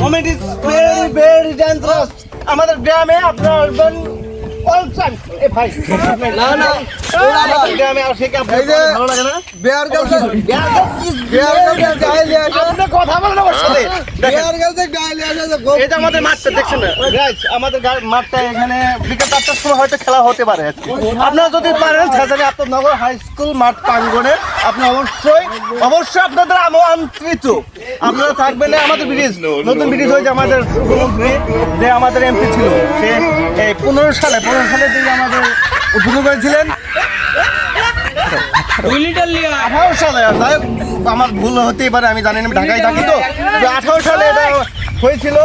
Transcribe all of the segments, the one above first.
Comedy is very very dangerous আমাদের গ্রামে আপনার আসবেন অল টাইম এ ভাই না না আমাদের গ্রামে আসে কি আপনার ভালো লাগে না? Bear Grylls Bear Grylls daily আসে আপনি কথা বলেন আমার সাথে। এটা আমাদের মাঠটা দেখছেন গাইস আমাদের মাঠটা এখানে বিকেল চারটার সময় হয়তো খেলা হতে পারে আপনারা যদি পারেন ছেঁচারি আপনার হাই স্কুল মাঠ প্রাঙ্গণে আপনি অবশ্যই অবশ্যই আপনাদের আমন্ত্রিত। আপনারা থাকবেন আমাদের ব্রিজ। নতুন ব্রিজ হয়েছে আমাদের যে আমাদের এমপি ছিল। সে এই পনেরো সালে পনেরো সালে যে আমাদের উদ্বোধন করেছিলেন আমার ভুল হতেই পারে, আমি জানি না ঢাকায় থাকি তো। আঠারো সালে এটা হয়েছিল।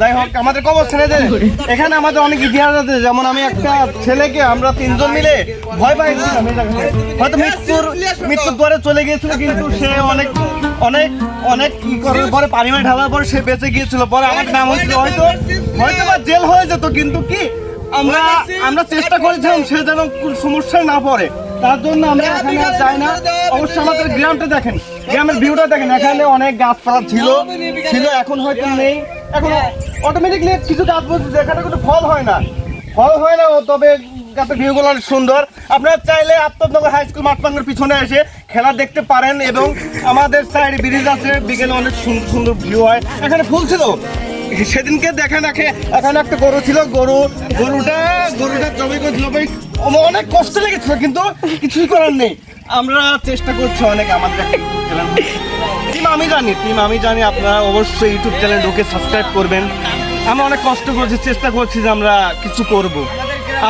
যাই হোক, আমাদের কবর যে, এখানে আমাদের অনেক ইতিহাস আছে। যেমন আমি একটা ছেলেকে, আমরা তিনজন মিলে ভয় পাইছিলাম। হয়তো মৃত্যুর মৃত্যুর পরে চলে গিয়েছিল, কিন্তু সে অনেক অনেক অনেক কি করার পরে পানি মানি ঢালার পরে সে বেঁচে গিয়েছিল। পরে আমার নাম হয়েছিল, হয়তো হয়তো বা জেল হয়ে যেত, কিন্তু কি, আমরা আমরা চেষ্টা করেছিলাম সে যেন সমস্যায় না পড়ে। তার জন্য আমরা এখানে যাই না। অবশ্যই আমাদের গ্রামটা দেখেন গ্রামের ভিউটা দেখেন এখানে অনেক গাছপালা ছিল ছিল এখন হয়তো নেই। এখন অটোমেটিকলি কিছু গাছ বলছে যেখানে কোনো ফল হয় না। ফল হয় না ও তবে গাছের ভিউগুলো অনেক সুন্দর। আপনারা চাইলে আত্মনগর হাই স্কুল মাঠ পিছনে এসে খেলা দেখতে পারেন এবং আমাদের সাইড ব্রিজ আছে বিকেলে অনেক সুন্দর সুন্দর ভিউ হয়। এখানে ফুল ছিল। সেদিনকে দেখা দেখে এখানে একটা গরু ছিল গরু গরুটা গরুটা জমি করে জমি অনেক কষ্ট লেগেছিল, কিন্তু কিছুই করার নেই। আমরা চেষ্টা করছি অনেক আমাদের একটা টিম আমি জানি টিম আমি জানি, আপনারা অবশ্যই ইউটিউব চ্যানেল ঢুকে সাবস্ক্রাইব করবেন। আমরা অনেক কষ্ট করছি, চেষ্টা করছি যে আমরা কিছু করব।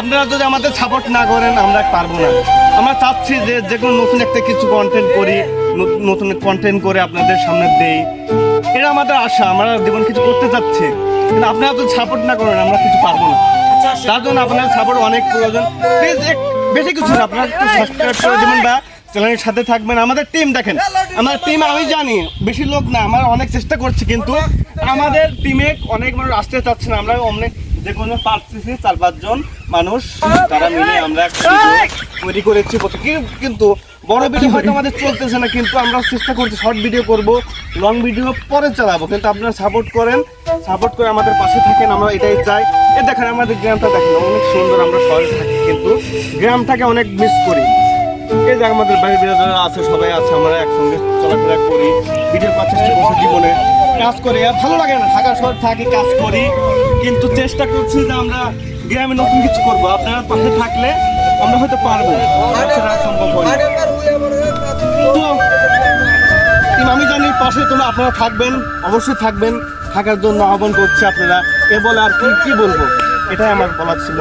আপনারা যদি আমাদের সাপোর্ট না করেন, আমরা পারব না। আমরা চাচ্ছি যে যে কোনো নতুন একটা কিছু কন্টেন্ট করি, নতুন কন্টেন্ট করে আপনাদের সামনে দেই। এটা আমাদের আশা, আমরা জীবন কিছু করতে চাচ্ছি। কিন্তু আপনারা যদি সাপোর্ট না করেন, আমরা কিছু পারব না। তার জন্য আপনার সাপোর্ট অনেক প্রয়োজন। প্লিজ বেশি কিছু আপনারা একটু সাবস্ক্রাইব করে দেবেন বা চ্যানেলের সাথে থাকবেন। আমাদের টিম দেখেন আমার টিম আমি জানি, বেশি লোক না, আমরা অনেক চেষ্টা করছি, কিন্তু আমাদের টিমে অনেক মানুষ আসতে চাচ্ছে না। আমরা অনেক যে কোনো পারতেছি চার পাঁচজন মানুষ তারা মিলে আমরা তৈরি করেছি। কিন্তু বড় ভিডিও হয়তো আমাদের চলতেছে না, কিন্তু আমরা চেষ্টা করছি শর্ট ভিডিও করব লং ভিডিও পরে চালাবো। কিন্তু আপনারা সাপোর্ট করেন সাপোর্ট করে আমাদের পাশে থাকেন, আমরা এটাই চাই। এ দেখেন, আমাদের গ্রামটা দেখেন, অনেক সুন্দর, আমরা শহরে থাকি, কিন্তু গ্রামটাকে অনেক মিস করি। এই যে আমাদের বাড়ির বিরাদারা আছে, সবাই আছে, আমরা একসঙ্গে চলাফেরা করি ভিডিও চেষ্টা জীবনে কাজ করি। আর ভালো লাগে না ঢাকা শহর থাকি, কাজ করি, কিন্তু চেষ্টা করছি যে আমরা গ্রামে নতুন কিছু করব। আপনারা পাশে থাকলে আমরা হয়তো পারব। পাশে তোমরা আপনারা থাকবেন অবশ্যই থাকবেন থাকার জন্য আহ্বান করছি আপনারা। এ বলে আর কি কি বলব? এটাই আমার বলার ছিল।